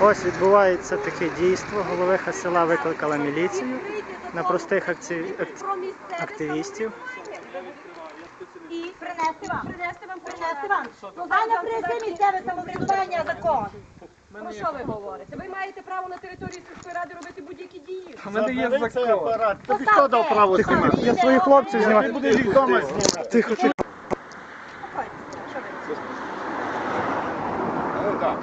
Ось відбувається таке дійство. Головиха села викликала міліцію на простих активістів. І принести вам. Принести вам, принести вам. Ну, хай не принесе місцеве самоврядування закон. Про що ви говорите? Ви маєте право на території сільської ради робити будь-які дії. У мене є закон. апарат. Тобі хто дав право знімати? Я своїх хлопців Ти знімаю. будеш їх вдома знімати. Тихо, тихо. Ну так.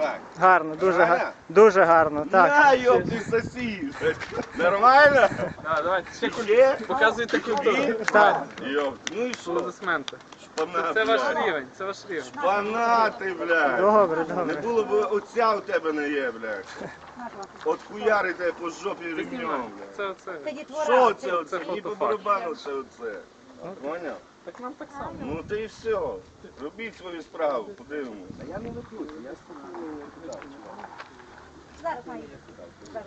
Так. Гарно, дуже гарно. Дуже гарно. Так. На, ёб ты соси. Нормально? Да, давайте, ще куль... Ще? Показуйте культуру. Так. Ёб. Ну и что? Аплодисменти. Шпана, Це ваш блядь. рівень, це ваш рівень. Шпанати, блядь. Добре, Не добре. було б оця у тебе не є, блядь. От хуяри тебе по жопі ремнем, блядь. Це оце. Це дітвора. Що це оце? Це Ні по фотофакт. барабану це оце. Поняв? Так нам так само. Ну ти і все. Робіть свою справу, подивимось. Зараз має. Зараз.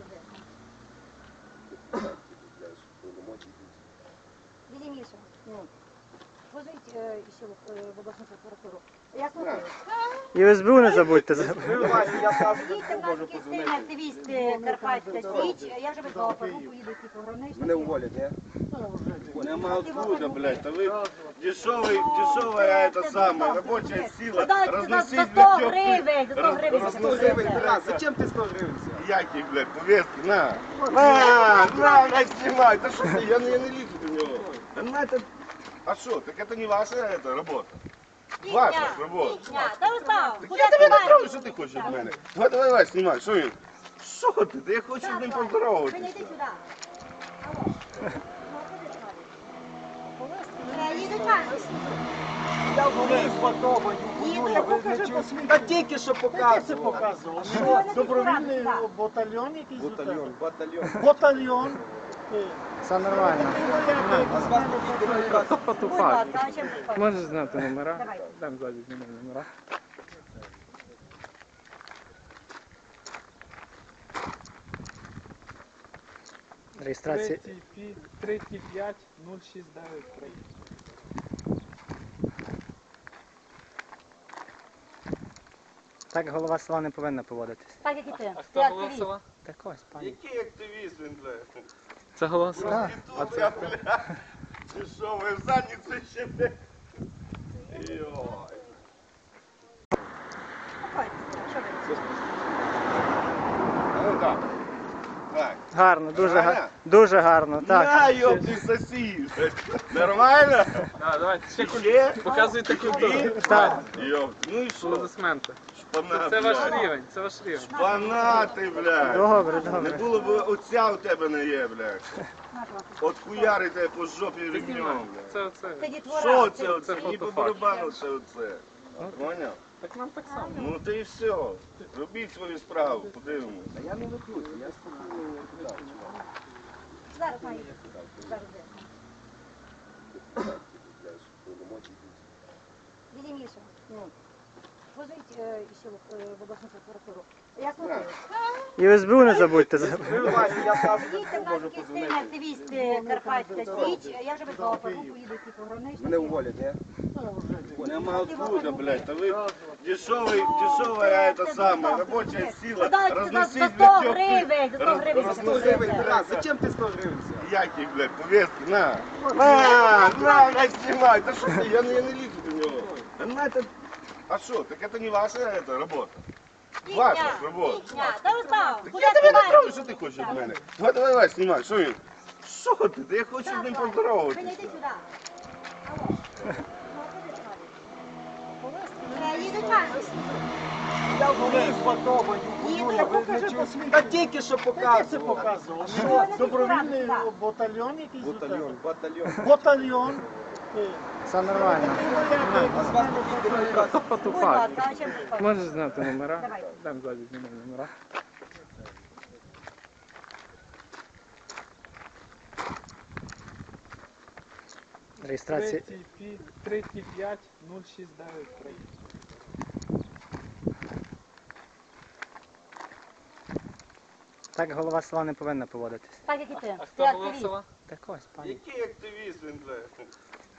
Дядя Миша, ну, позвоните э, еще в, э, в областную прокуратуру. Я слухаю. І СБУ не забудьте. Я сразу Дивіться, в нас такий сильний активіст е, Карпатська Січ. Я вже виклала групу, їду ці пограничники. Мене уволять, не? Нема откуда, блядь. Та ви дешевий, дешевая это самое, рабочая сила. Дайте за Розносить, за 100 блядь, гривень, за 100 роз- гривень. розносить, заплатите. Тарас, зачем ти 100 гривень взяв? Як їх, блядь, повестки, на. На, на, блядь, знімай. Та що ти, я не, я не лізу до нього. Та на, это... А що, так это не ваша это, работа? Ваша робота. Я тебе не трогаю, що ти хочеш від мене? Давай, давай, давай, знімай, що він? Що ти? Та я хочу з ним поздороватися. йдіть сюди. Алло. Ну. Я ви чого смієте? Та тільки що це показував. добровільний батальйон якийсь? у тебе? Батальйон, батальйон. Все нормально. Чим ви Можеш зняти номера? Давай. Дам ззаді знімемо номера. Реєстрація. 35 069 Так голова села не повинна поводитись. Так, як і ти. А Ти хто голова активіст. села? Так ось, пані. Який активіст він, блядь? Це голова села? А це, ти що, ви в задницю ще, не? Йой. Що ви? Ну так Так. Гарно, дуже гарно. Нормально? Дуже гарно. Так. На, ёб ты соси. Нормально? Да, давайте, ще куль... Ще? Показуйте культуру. Так. Ёб, ну и что? Аплодисменти. Шпана, Це ваш блядь. рівень, це ваш рівень. Шпанати, блядь. Добре, Не добре. було б оця у тебе не є, блядь. От хуяри тебе по жопі ремнем, блядь. Це оце. Це дітвора. Що це оце? це Ні по фотофакт. барабану це оце. Поняв? Так нам так само. Ну ти і все. Робіть свою справу, подивимось. А я не викручу, я спокійно туди. Зараз має. Зараз. Дядя Миша, ну, позвоните э, еще в, э, в областную прокуратуру. Я слухаю. І СБУ не забудьте. Я сразу Дивіться, в нас такий сильний активіст е, Карпатська Січ. Я вже виклала групу, їду ці пограничники. Мене уволять, не? Нема откуда, блядь. Та ви дешевий, дешевая это самое, рабочая сила. Дайте за, Розносить, за 100 блядь, гривень, за 100 гривень. роз- 100 гривень, Тарас, зачем ти 100 гривень взяв? Як їх, блядь, повестки, на. На, на, блядь, знімай. Та що ти, я не, я не лізу до нього. Та на, это... А що, так это не ваша это, работа? Ваша. Так Куди я тебе не трогаю, що ти хочеш від мене? Давай, давай, давай, знімай, що він? Що ти? Та я хочу з ним поздороватися. Ну. Я покажи, чого Та тільки що показував. добровільний батальйон якийсь? Батальйон, батальйон. Батальйон. Все нормально. Ви Можеш зняти номера? Дам ззаді знімемо номера. Реєстрація. 35 069 Так голова села не повинна поводитись. Так, як і ти. А Ти хто голова активіст. села? Так ось, пані. Який активіст він, блядь?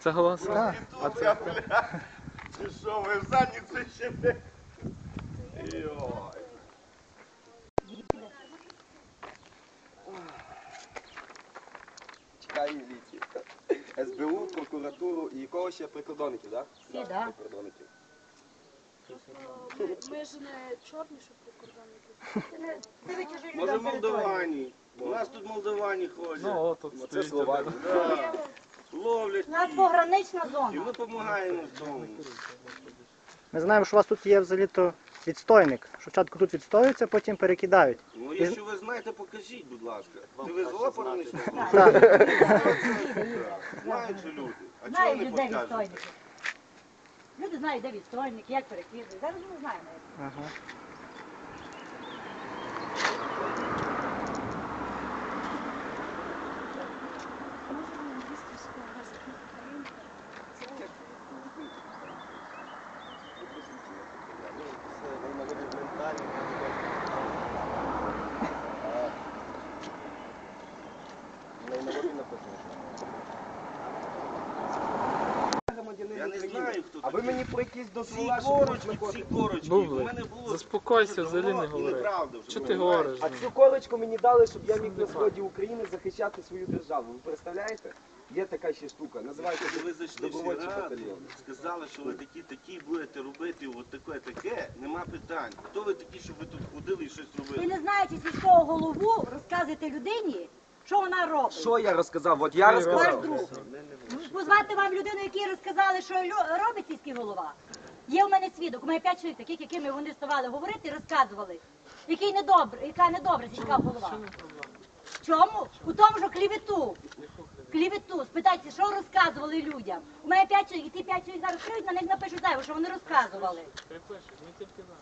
Це голос. Так. А це... Ти що, ви в задницю ще не... Йой. Чекаю міліції. СБУ, прокуратуру і кого ще прикордонників, так? Всі, так. Прикордонників. Ми ж не чорні, щоб прикордонники. Може, молдовані. У нас тут молдовані ходять. Ну, от, от, стоїть. словаки. Да. Ловлять У нас погранична І ми допомагаємо в тому. Ми знаємо, що у вас тут є взагалі-то відстойник. Що спочатку тут відстоюється, потім перекидають. Ну, якщо ви знаєте, покажіть, будь ласка. Ти визвала пораничну? Так. Знають же люди. А чого Знають не покажете? відстойники. Люди знають, де відстойники, як перекидують. Зараз ми знаємо. Ага. Можемо їсти з магазину Українка. Я не хто А ви мені про якісь Ці дозвола, що корочки, ці корочки. Бубли, У мене було заспокойся, взагалі не і говори. неправда вже, Що ти понімаєш? говориш? А цю корочку мені дали, щоб я міг на сході України захищати свою державу. Ви представляєте? Є така ще штука. Називається Коли ви зайшли всі добровольчий батальйон. сказали, що ви такі такі будете робити, от таке таке, нема питань. Хто ви такі, щоб ви тут ходили і щось Ви робили? не знаєте сільського голову, розказуєте людині, що вона робить. Що я розказав? От я Ваш розказав. друг. Позвати вам людину, якій розказали, що лю- робить сільський голова. Є в мене свідок, у мене п'ять чоловік, таких, якими вони ставали говорити і розказували. Який недобрий, яка недобра сільська голова. В чому? У тому, що клівету. Клівету. Спитайте, що розказували людям. У мене п'ять чоловік, і ті п'ять чоловік зараз прийдуть, на них напишуть зайво, що вони розказували. Припишуть, ми тільки за.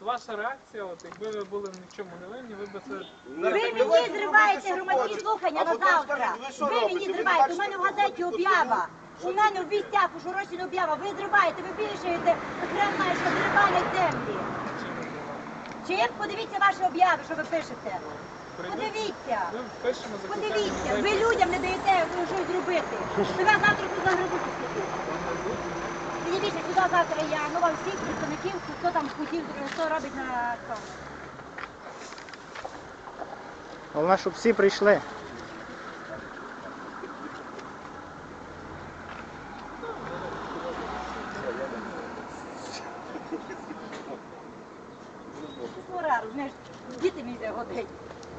От ваша реакція, от якби ви були в нічому не винні, ви б це Ви мені зриваєте громадські слухання на завтра. Ви мені зриваєте. У мене в газеті об'ява. У мене в вістях у Шорощині об'ява. Ви зриваєте, ви більшуєте окремо, що зривають землі. Чим? Подивіться ваші об'яви, що ви пишете. Подивіться. ми пишемо закликаємо Подивіться, ви людям не даєте щось зробити. Тебе завтра тут загребуть сюди завтра я, ну вам всіх представників, хто там хотів, хто робить на цьому. Головне, щоб всі прийшли. Діти мені годить.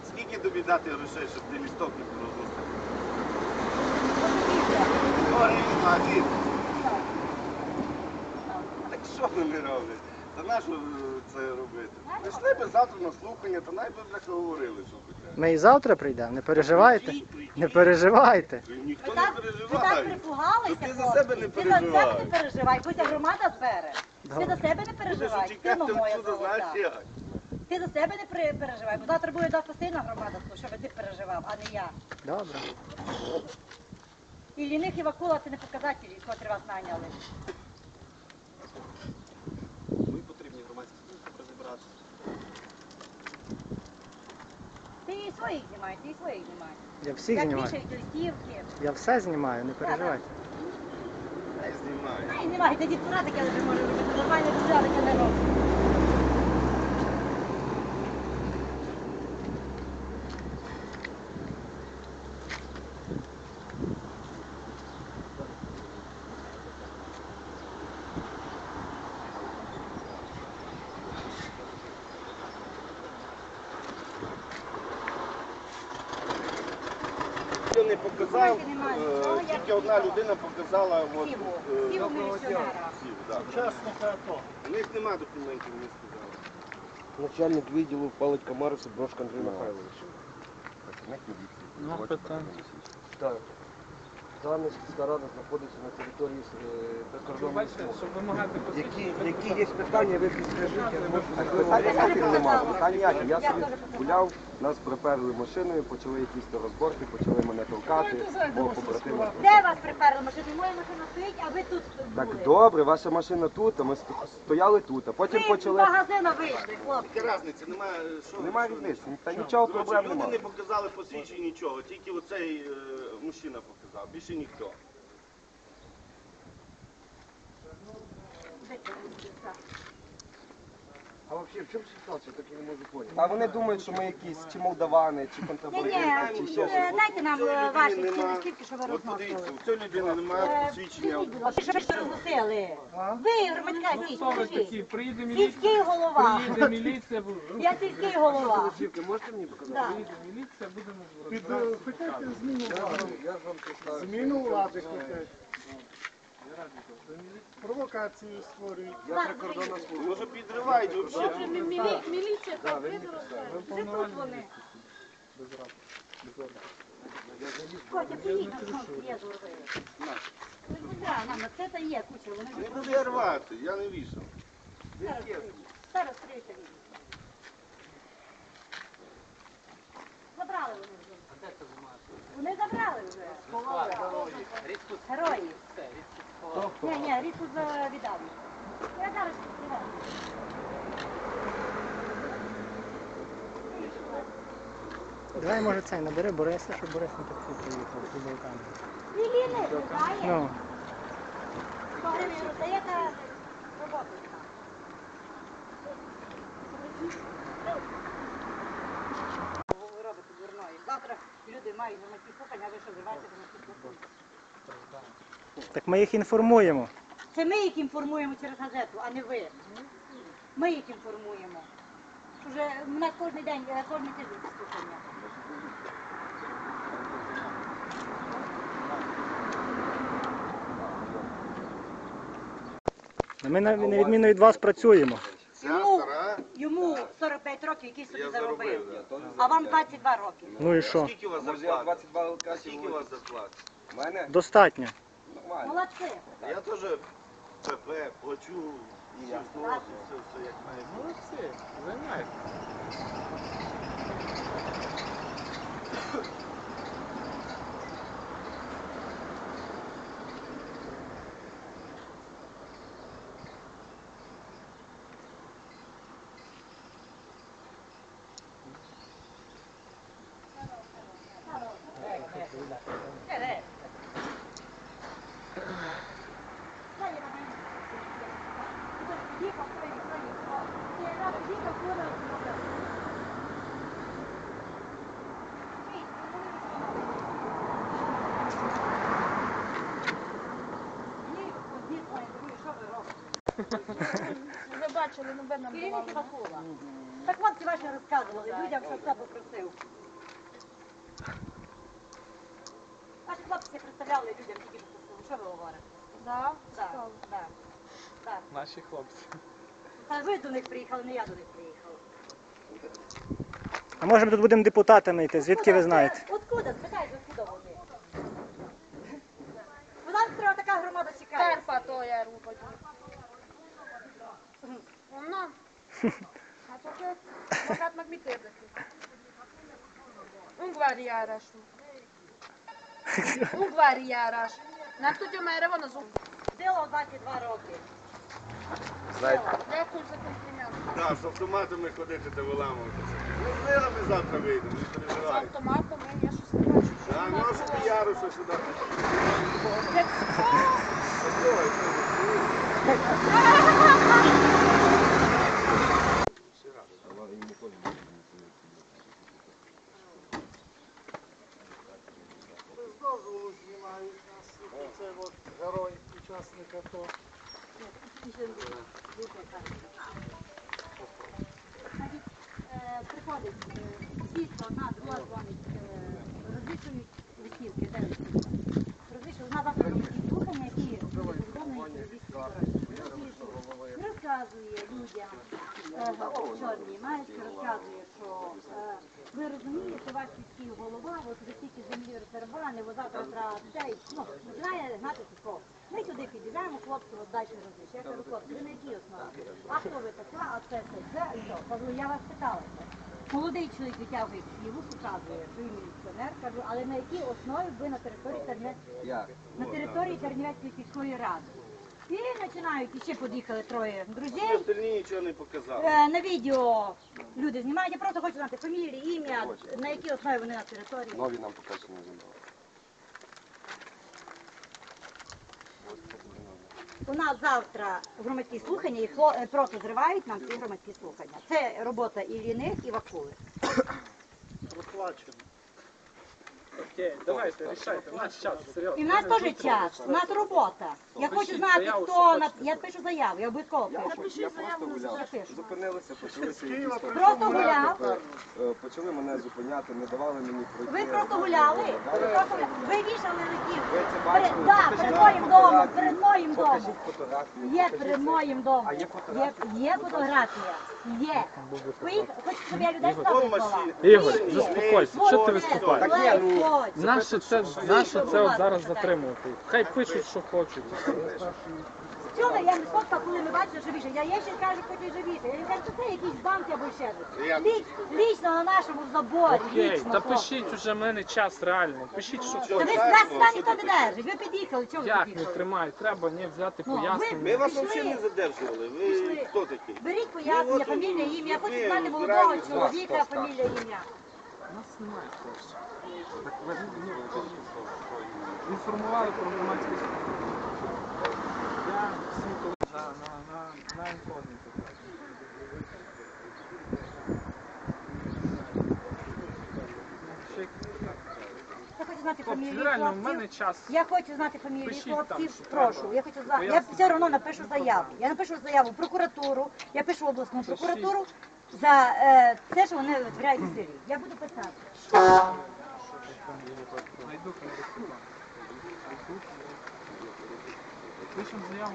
Скільки тобі дати грошей, щоб ти лісток не розносив? Подивіться. Сто гривень, а ти? Так що вони роблять? Та на що е, це робити? Прийшли би завтра на слухання, то най би бляха говорили, що хочуть. Ми і завтра прийдемо, не переживайте. Прийдіть, прийдіть. Не переживайте. Ніхто Ви не так, ви так переживає. припугалися, ти за себе не Ти за себе переживай. не переживай, хоч громада збере. Ти за себе не переживай, чекати сину моя знаєш золота. як. Ти за себе не при- переживай, бо завтра буде досить сильна громада, щоб ти переживав, а не я. Добре. І ліних і вакула це не показателі, котрі вас наняли. Ми потрібні громадські служби розібратися. Ти і своїх знімаєш, ти і своїх знімаєш. Я всіх Як знімаю. листівки. Я все знімаю, не переживайте. Не знімай. Ай, знімайте, дітвора таке вже може робити, нормально таке не робить. Показав, е, тільки одна людина показала от, е, сіву міліціонера. сів, да. Учасника АТО. У них нема документів, мені сказали. Начальник відділу палить Марису Брошка Андрій Михайлович. Ну, питання. Так. Дана сільська рада знаходиться на території е, прикордонної Які, які є питання, ви підскажіть, я можу Я Питання ніяких немає, питань ніяких. Я собі гуляв, нас приперли машиною, почали якісь то розборки, почали мене толкати, бо побратими. Де вас приперли машину? Моя машина стоїть, а ви тут Так були. добре, ваша машина тут, а ми сто- стояли тут, а потім Ви з почали. магазину вийшли, хлопці. Яка різниця, немає, що... Немає різниці, та нічого Коротше, проблем люди не показали посвідчення нічого, тільки оцей е, мужчина показав, більше ніхто. А вообще в чем ситуация, так я не могу понять. А вони думають, що ми якісь чи молдавани, чи Ні, контрабандисти, чи ще щось. е, дайте нам е, ваші нема. скільки, що ви От подивіться, цієї людини немає Е, посвідчення. будь ласка, Що ви що розносили? Ви, громадська Ну, скажіть. Приїде Сільський міліція, голова. приїде міліція, Я сільський голова. Можете мені показати? Да. приїде міліція, будемо е, розбиратися. Хочете зміну Я влади? Зміну влади хочете. Я. Провокацію створюють. Я прикордонна служба. Може підривають взагалі. Мілі- Міліція Да, так ви видала. Це тут вони. без ради, без ордера. Котя, поїдь на фронт, є зурви. Ну, мама, це та є куча, вони Не ж буде рвати, я не вішав. зараз прийдуть. Зараз. Забрали вони вже. Вони забрали вже. Сховали. Герої. Ні, ні, рідку за- віддав. Я зараз відкриваю. Давай, може, цей набери Бориса, щоб Борис не так приїхав з Балкану. Ліліни, знає. Ну, 100 гривень роздаєте роботу. Ви робите дурної. Завтра люди мають громадські слухання, а ви що зриваєте громадські слухання? Так ми їх інформуємо. Це ми їх інформуємо через газету, а не ви. Ми їх інформуємо. Що Вже у нас кожен день, е, кожен тиждень слухання. Ми на на відміну від вас працюємо. Йому, стара. йому 45 років, який собі заробив. А вам 22 роки. Ну і що? Скільки у вас Може, зарплата? 22. Скільки у вас зарплата? У мене Достатньо. Нормально. Молодці. Я теж ПП плачу і я все, все як має. Молодці, займайтеся. Ви бачили, ну ви нам давали. Керівник Бакула. Так хлопці ваші розказували, людям, що хто попросив. Ваші хлопці представляли людям, які попросили. Що ви говорите? Да? Так, так, так. Наші хлопці. Та ви до них приїхали, не я до них приїхала. А може ми тут будемо депутатами йти? Звідки ви знаєте? Откуда? Спитай, откуда вони? Нам треба така громада чекає. Терпа то я рубаю. Воно. А то ти багат магмітити. Ungvar járást. Ungvar járás. Nem tudja merre van az ungvar. Сила 22 роки. Знаєте, Дякую за комплімент. Так, з автоматами ходити та виламуватися. Ну, з ми завтра вийдемо, не З переживай. автоматом я щось не бачу. що А в нас носити було. яруса сюди. Як- Ой, Без дозволу знімають нас. Це от герой, учасник АТО. Значить, е, е, одна, друга дзвонить, е, розвішують листівки, де? Розвішують, одна завтра робить слухання, які виконують Розказує людям, е, чорній маєчки, розказує, що е, ви розумієте, ваш сільський голова, от ви тільки землі розтербани, ви завтра треба цей, ну, починає гнати такого. Ми сюди підійдемо, хлопці, от далі розвішують. Я кажу, хлопці, ви на якій основі? А хто ви така, а це це, це, і що? Кажу, я вас питалася. Молодий чоловік витягує книгу, показує, що він міліціонер, кажу, але на якій основі ви на території Тернівецької на території Тернівецької сільської ради. І починають, і ще під'їхали троє друзів. остальні нічого не показали. Е, На відео люди знімають, я просто хочу знати фамілію, ім'я, на якій основі вони на території. Нові нам що не забрали. Ось це тобі нові. У нас завтра громадські слухання і е, просто зривають нам ці громадські слухання. Це робота і війни, і Вакули. Проплачено. Давайте, рішайте, у нас час, серйозно. І в нас теж час, у нас робота. Я хочу знати, хто на я пишу заяву, я обов'язково пишу. я просто гуляв. Запишу. Зупинилися, почалися якісь там Просто гуляв. е, Почали мене зупиняти, не давали мені пройти. Ви просто гуляли. Ви просто гуляли. ви вішали листів. Ви це Перед, бачили? да, Покажіть перед моїм фотографії. домом, перед моїм домом. Покажіть фотографії. Є покажіть перед це. моїм домом. А є Є, фотографії? є фотографія. Є. Поїхали, хоч щоб я людей Вон Ігор, заспокойся, що ти виступаєш? Так ні, ну. Наше це, наше це от зараз затримувати. Хай пишуть, що хочуть. Чули, я не сфоткав, коли ми бачили, що вішать. Я є ще кажу, хоч і живіше. Я кажу, що це якийсь банк або ще щось. Ліч, лічно на нашому заборі, Окей, лічно. та хлопці. пишіть уже в мене час реально. Пишіть, що Та ви нас сюди ніхто не держить. Ви під'їхали, чого ви Як не під'їхали? тримають? Треба не взяти Ну, ви- пояснення. Ми вас Пішли. взагалі не задержували. Ви Пішли. хто такий? Беріть пояснення, Ну, от, фамілія, ім'я. Я хочу ви знати молодого чоловіка, фамілія, ім'я. Нас немає просто. Так ви ну, інформували про громадські. Я всім коли на, на, на, на інкогніто. Ще якісь питання? Я хочу знати Хлопці, фамілії реально, в мене хлопців. час. Я хочу знати фамілії Пишіть там, хлопців. що Прошу, треба. я хочу знати. Я Пояснення. все одно напишу заяву. Я напишу заяву в прокуратуру, я пишу в обласну прокуратуру за е, те, що вони витворяють у селі. Я буду писати. Пишемо заяву.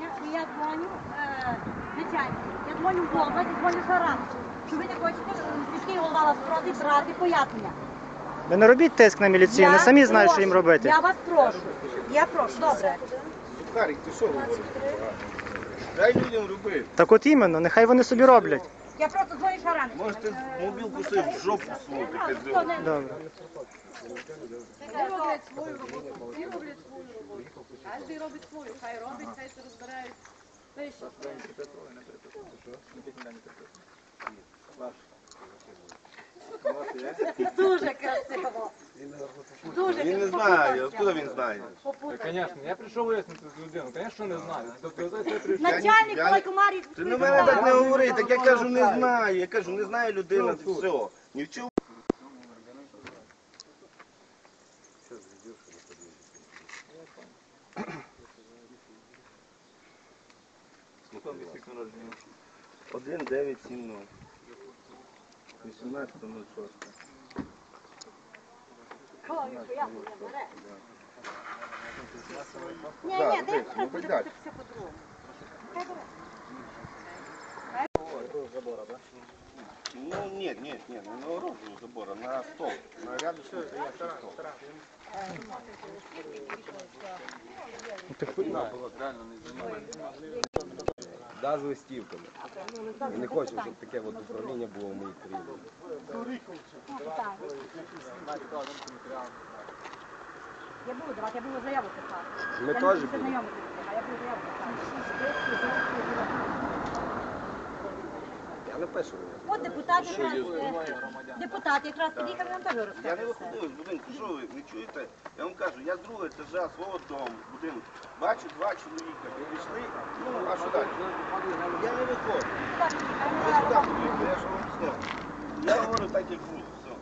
Я, я дзвоню е, начальнику, я дзвоню в область, дзвоню Шарам. Що ви не хочете, е, сільський голова вас просить брати пояснення. Ви не робіть тиск на міліцію, вони самі знають, що їм робити. Я вас прошу. Я прошу, добре. Сухарик, ти що говориш? Дай людям робити. Так от іменно, нехай вони собі роблять. Я просто дзвоню Шарам. Можете мобілку собі в жопу сунути, козел. Добре. Роблять свою роботу, всі роблять свою роботу. Кожен робить свою, хай робить, хай це розбирають. Пише. Дуже красиво. Дуже Він не знає, откуда він знає? Попутався. Звісно, я прийшов вияснити з людину, звісно, не знаю. Тобто це, це прийшов. Начальник Я Лайкомарі. Ти на мене так не говори, так я кажу, не знаю. Я кажу, не знаю людина, це все. Ні в чому. Один дев'ять сім ноль. 18.06. Ні, Да, ні, десь, дай ну, зараз будь буде далі. все по-другому. Хай бере. Ну, нет, нет, нет, не на оружие забора, на стол. На рядом стоящий стол. Да, з листівками. Я не хочу, щоб таке от управління було в моїй країні. Я буду давати, я буду заяву писати. Ми теж будемо. я буду заяву писати. Я напишу. От депутати якраз, е, депутати якраз під'їхали, нам теж Я не все. виходив з будинку, що ви не чуєте? Я вам кажу, я з другого етажа свого дому, будинку, бачу два чоловіка, підійшли, ну, а що далі? Я не виходжу. Так, а Ви сюди підійшли, я ж вам. Я говорю так, як все.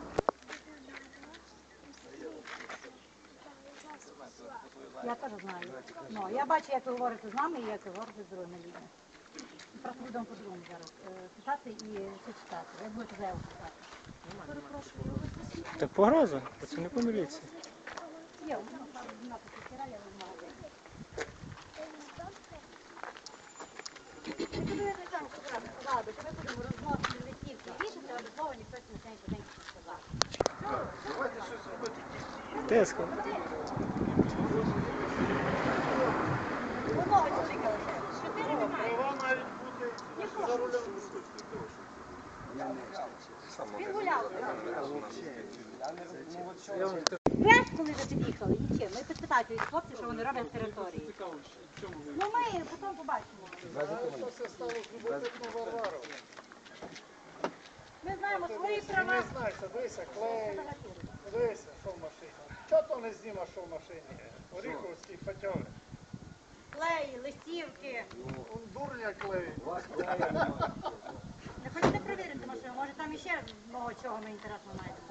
Я теж знаю. Ну, я бачу, як ви говорите з нами і як ви говорите з другими людьми. Просто будемо по-другому зараз е, писати і все читати. Як будете заяву писати. Так погроза, працівнику міліції. Є, у мене там напис я в магазині. Ви не там сказали, то ми будемо розносити листівки, вішати, аби слово ніхто не знає, що не сказав. Тиск. Одного чоловіка лише. Чотири немає. За рулем. Він коли ви під'їхали, нічим. Ми підпитайте від хлопців, що вони роблять території. Ну ми потім побачимо. Ми знаємо свої права. знаєте, дивися, клей, дивися, що в машині. Чого то не знімаш, що в машині? Оріховський фатьори. Клеї, листівки. Он дурня клей. Не хочете перевірити машину? Може там іще много чого ми інтересно маєте.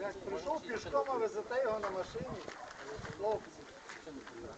Як прийшов пішком, а везете його на машині. Хлопці.